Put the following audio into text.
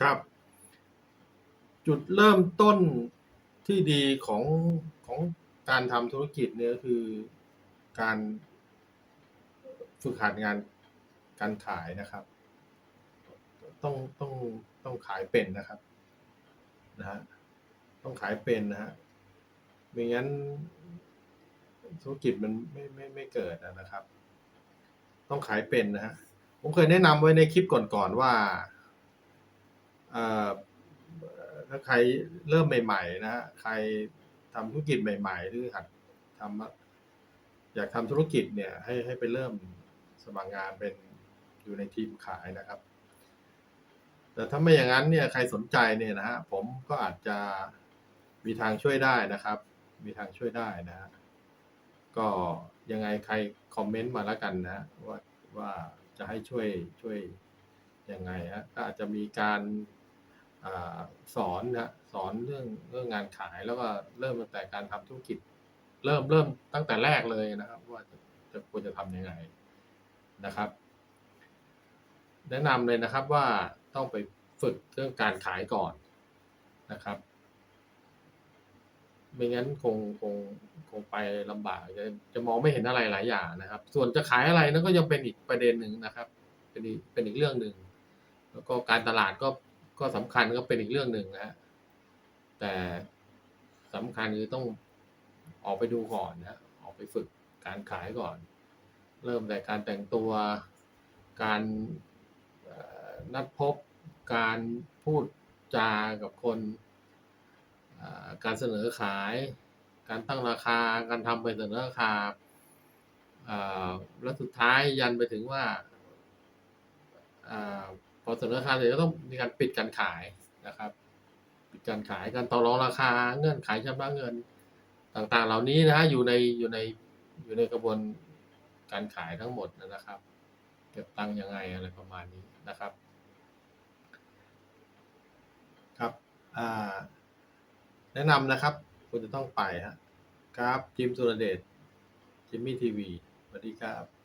ครับ จุดเริ่มต้นที่ดีของของการทำธุรกิจเนี่ยคือการฝึกหัดงานการขายนะครับ ต้องต้องต้องขายเป็นนะครับนะฮะต้องขายเป็นนะฮะไม่งั้นธุรกิจมันไม่ไม่ไม่เกิดนะครับ ต้องขายเป็นนะฮะผมเคยแนะนำไว้ในคลิปก่อนๆว่า ถ้าใครเริ่มใหม่ๆนะฮะใครทำธุรกิจใหม่ ๆ หรือหัดทำอยากทำธุรกิจเนี่ยให้ให้ไปเริ่มสมัครงานเป็นอยู่ในทีมขายนะครับ แต่ถ้าไม่อย่างนั้นเนี่ยใครสนใจเนี่ยนะฮะผมก็อาจจะมีทางช่วยได้นะครับ มีทางช่วยได้นะฮะก็ยังไงใครคอมเมนต์มาแล้วกันนะว่าว่าจะให้ช่วยช่วยยังไงฮะก็อาจจะมีการ สอนนะสอนเรื่องเรื่องงานขายแล้วก็เริ่มตั้งแต่การทำธุรกิจ เริ่มเริ่มตั้งแต่แรกเลยนะครับ ว่าจะจะควรจะทำยังไงนะครับ แนะนำเลยนะครับว่าต้องไปฝึกเรื่องการขายก่อนนะครับ ไม่งั้นคงคงคงไปลำบากจะจะมองไม่เห็นอะไรหลายอย่างนะครับ ส่วนจะขายอะไรนั่นก็ยังเป็นอีกประเด็นหนึ่งนะครับ เป็นอีกเป็นอีกเรื่องหนึ่งแล้วก็การตลาดก็ ก็สำคัญก็เป็นอีกเรื่องหนึ่งนะฮะแต่สำคัญคือต้องออกไปดูก่อนนะออกไปฝึกการขายก่อน เริ่มแต่การแต่งตัว การนัดพบ การพูดจากับคนการเสนอขาย การตั้งราคา การทำไปเสนอราคาแล้วสุดท้ายยันไปถึงว่า พอเสนอราคาเสร็จก็ต้องมีการปิดการขายนะครับ ปิดการขายการต่อรองราคาเงื่อนไขชำระเงินต่างๆ เหล่านี้นะฮะอยู่ในอยู่ในอยู่ในกระบวนการขายทั้งหมดนะครับเก็บตังค์ยังไงอะไรประมาณนี้นะครับ ครับแนะนำนะครับ คุณจะต้องไปฮะครับจิมสุรเดชจิมมี่ทีวีสวัสดีครับ